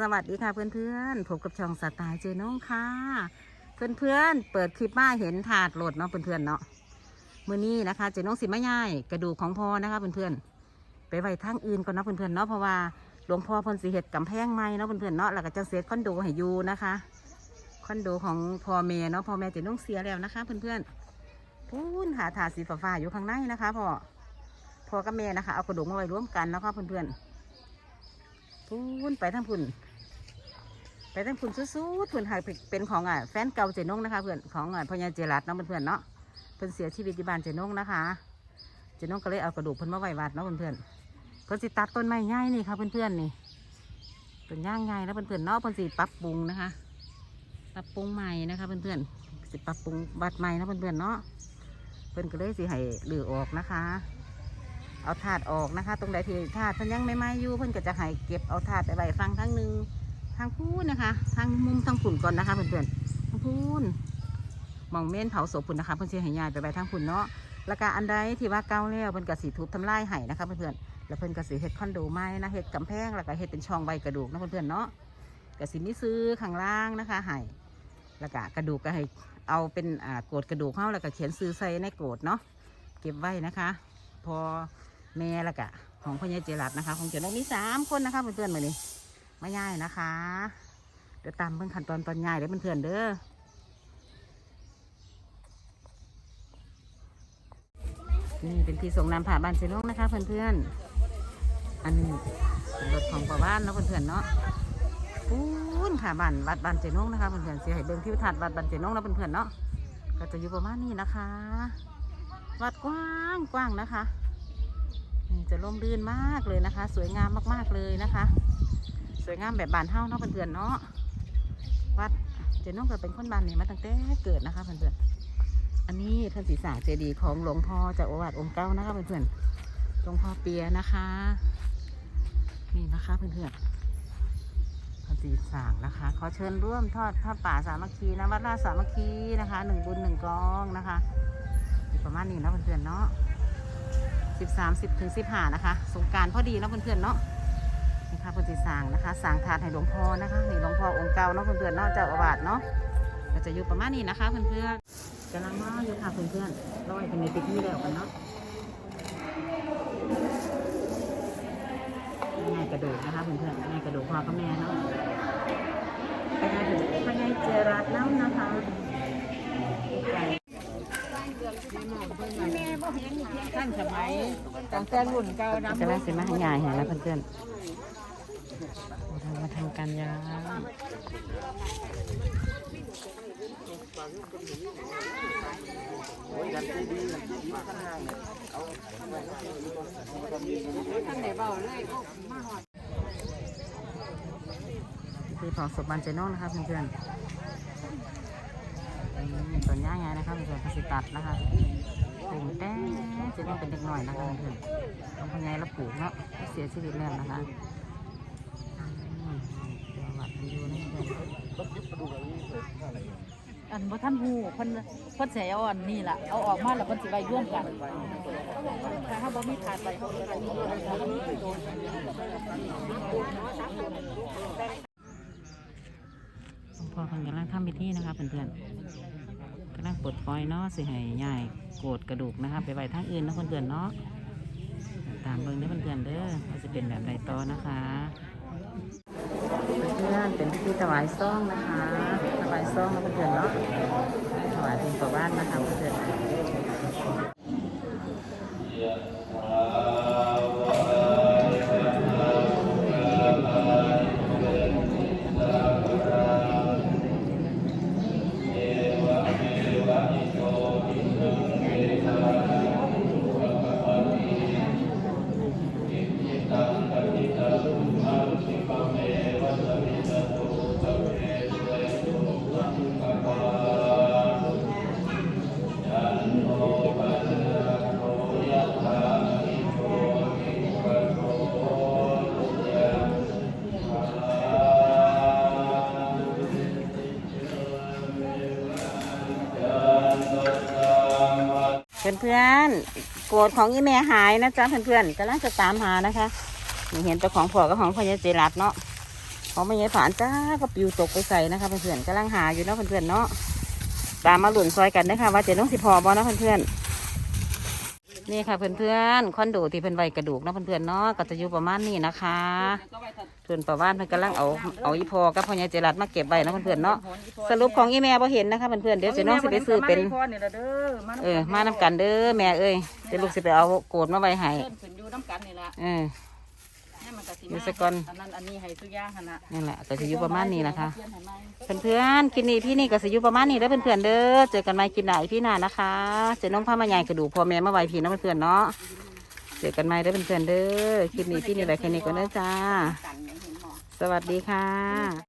สวัสดีค่ะเพื่อนๆพบกับช่องสไตล์เจน้องค่ะ เพื่อนๆเปิดคลิปมาเห็นถาดโหลดเนาะเพื่อนๆเนาะมือนี้นะคะเจน้องสิมาย่ายกระดูกของพ่อนะคะเพื่อนๆไปไว้ทางอื่นก่อนเนาะเพื่อนๆเนาะเพราะว่าหลวงพ่อพิ่นสิเฮ็ดกำแพงใหม่เนาะเพื่อนๆเนาะแล้วก็จะเซตคอนโดให้ยูนะคะคอนโดของพ่อแม่เนาะพ่อแม่เจน้องเสียแล้วนะคะ เพื่อนๆพูนหาถาดสีฟ้าๆอยู่ข้างในนะคะพ่อพ่อกับแม่นะคะเอากระดูกมาไว้ร่วมกันเนาะค่ะเพื่อนๆ พูนไปทั้งพุ่น ไปทั้งพุ่นสู้ๆพื่นหายเป็นของอะแฟนเก่าเจนงนะคะเพื่อนของอะพญ่เจรัตเนาะเพื่อนๆเนาะเพื่อนเสียชีวิตที่บ้านเจนงนะคะ เจนงก็เลยเอากระดูกเพื่อนมาไว้วัดเนาะเพื่อนๆเพื่อนสิตัดต้นไม้ง่ายนี่ค่ะเพื่อนๆนี่เป็นย่างง่ายแล้วเพื่อนๆเนาะเพื่อนสิปรับปรุงนะคะปรับปรุงใหม่นะคะเพื่อนๆสิปรับปรุงบัดใหม่นะเพื่อนๆเนาะเพื่อนก็เลยสิให้เหลือออกนะคะ เอาถาดออกนะคะ ตรงใดที่ถาดเพิ่นยังไม่ไหม้อยู่เพิ่นก็จะให้เก็บเอาถาดไปไว้ฟังทั้งหนึ่งทางพูนนะคะ ทางมุมทางฝุ่นก่อนนะคะเพื่อนๆทางพูนมองเม่นเผาศพพุ่นนะคะเพิ่อนสิให้ยายไปไว้ทางฝุ่นเนาะแล้วก็อันใดที่ว่าเก่าแล้วเพิ่นก็สิทุบทำลายให้นะคะเพื่อนๆแล้วเพิ่นก็สิเฮ็ดคอนโดใหม่นะเฮ็ดกำแพงแล้วก็เฮ็ดเป็นช่องไว้กระดูกนะเพื่อนๆเนาะก็สิมีซื้อข้างล่างนะคะให้แล้วก็กระดูกก็ให้เอาเป็นอ่าโกดกระดูกเข้าแล้วก็เขียนซื้อใส่ในโกดเนาะเก็บไว้นะคะ พอ แม่และกะของพ่อใหญ่เจรัตนะคะ ของเจ้าน้องมีสามคนนะคะเพื่อนๆมานี่มาย่ายนะคะ เดี๋ยวตามเพิ่งขั้นตอนตอนย่ายเด้อเพื่อนๆเด้อนี่เป็นที่ส่งน้ำผ่าบ้านเจน้องนะคะเพื่อนๆอันนี้รถของป้าบ้านเนาะเพื่อนๆเนาะปูนค่ะบ้านวัดบ้านเจน้องนะคะเพื่อนๆเสียให้เบิ่งที่ทัดวัดบ้านเจน้องนะเพื่อนๆเนาะก็จะอยู่ประมาณนี้นะคะ วัดกว้างกว้างนะคะ จะร่มรื่นมากเลยนะคะ สวยงามมากๆเลยนะคะ สวยงามแบบบานเท่าเนาะเพื่อนๆเนาะวัดเจน้องก็เป็นคนบ้านนี้มาตั้งแต่เกิดนะคะเพื่อนๆอันนี้ท่านศีรษะเจดีย์ของหลวงพ่อจากอวาทองค์เก้านะคะเพื่อนๆหลวงพ่อเปียนะคะนี่นะคะเพื่อนๆท่านศีรษะนะคะ ขอเชิญร่วมทอดผ้าป่าสามัคคีนะวัดราชสามัคคีนะคะหนึ่งบุญหนึ่งกองนะคะประมาณนี้นะเพื่อนๆเนาะ สิบสามสิบถึงสิบห้านะคะ สงการพอดีเนาะเพื่อนๆเนาะนี่ค่ะเพื่อนสิสางนะคะสางถาดให้หลวงพ่อนะคะนี่หลวงพ่อองค์เก่าเนาะเพื่อนๆเนาะเจ้าอาวาสเนาะก็จะอยู่ประมาณนี้นะคะเพื่อนๆกำลังมาอยู่ค่ะเพื่อนๆร้อยเป็นในพิธีแล้วกันเนาะง่ายกระดูกนะคะเพื่อนๆง่ายกระดูกพ่อกับแม่เนาะไปง่ายกระดูกไปง่เจรัดน้ำนะคะ ท่านสมัยตั้งแต่รุ่นเก่านะจะได้สิมาให้ยายเห็นแล้วเพื่อนๆเรามาทำการย้ายท่านไหนเบาเลยโอ้มาหอดคือของศพบันเจโน่นะคะเพื่อนๆ นี่ส่วนย่าไงนะคะเพื่อนๆกสิตัดนะคะเป็นแต่เจโน่เป็นเด็กหน่อยนะคะเพื่อนๆต้องพยายรับปลูกเนาะเสียชีวิตแล้วนะคะอืมเดี๋ยววัดอยู่นะเพื่อนอันบ่ท่านหูเพิ่นเพิ่นสิเอาอันนี้ล่ะเอาออกมาแล้วเพิ่นสิไว้ร่วมกันถ้าเฮาบ่มีถาดไว้เฮาก็มีโดนหลวง พอเพิ่นกำลังทำพิธีนะคะเพื่อนๆกำลังปลดปล่อยเนาะสิให้ย่ายโกรธกระดูกนะคะ ไปไว้ทางอื่นนะเพื่อนๆเนาะตามเบิ่งเด้เพื่อนๆเด้อว่าจะเป็นแบบใดต่อนะคะเพื่อนๆเป็นพิธีถวายซ่องนะคะถวายซ่องนะเพื่อนๆเนาะถวายเป็นประบ้านนะคะเพื่อนๆ เพื่อนๆโกรธของอีแม่หายนะจ๊ะเพื่อนๆกำลังจะตามหานะคะนี่เห็นแต่ของผัวกับของพ่อยาเจรัตเนาะของไม่ใช่ผ่านจ้าก็ปิวตกไปใส่นะคะเพื่อนๆกำลังหาอยู่เนาะเพื่อนๆเนาะตามมาหลุนซอยกันนะคะว่าเจะน้องสิพอบอนะเพื่อนๆ นี่ค่ะเพื่อนๆคอนโดที่เพิ่นไว้กระดูกเนาะเพื่อนๆเนาะก็จะอยู่ประมาณนี้นะคะเพื่อนประว่านเพิ่นกำลังเอาเอาอีพอกับพ่อใหญ่เจรัดมาเก็บไว้เนาะเพื่อนๆเนาะสรุปของอีแม่บ่เห็นนะคะเพื่อนๆเดี๋ยวเจะน้องสิไปซื้อเป็นเออมานำกันเด้อแม่เอ้ยเดี๋ยวลูกสิไปเอาโกดมาไว้ให้เพิ่นขึ้นอยู่น้ำกันนี่ละเออ ให้มันก็สิอยู่ซะก่อน อันนั้นอันนี้ให้ทุกอย่างหั่นน่ะนี่แหละก็จะอยู่ประมาณนี้นะคะเพื่อนๆคลิปนี้พี่นี่ก็สิอยู่ประมาณนี้แล้วเพื่อนๆเด้อ เจอกันใหม่คลิปหน้าอีพี่หน้านะคะเจอน้องผ้ามาใหญ่กระดูกพ่อแม่มาไว้พี่เน้องเพื่อนๆเนาะ เจอกันใหม่เด้อเพื่อนๆเด้อ คลิปนี้พี่นี่ไว้แค่นี้ก่อนเด้อจ้าสวัสดีค่ะ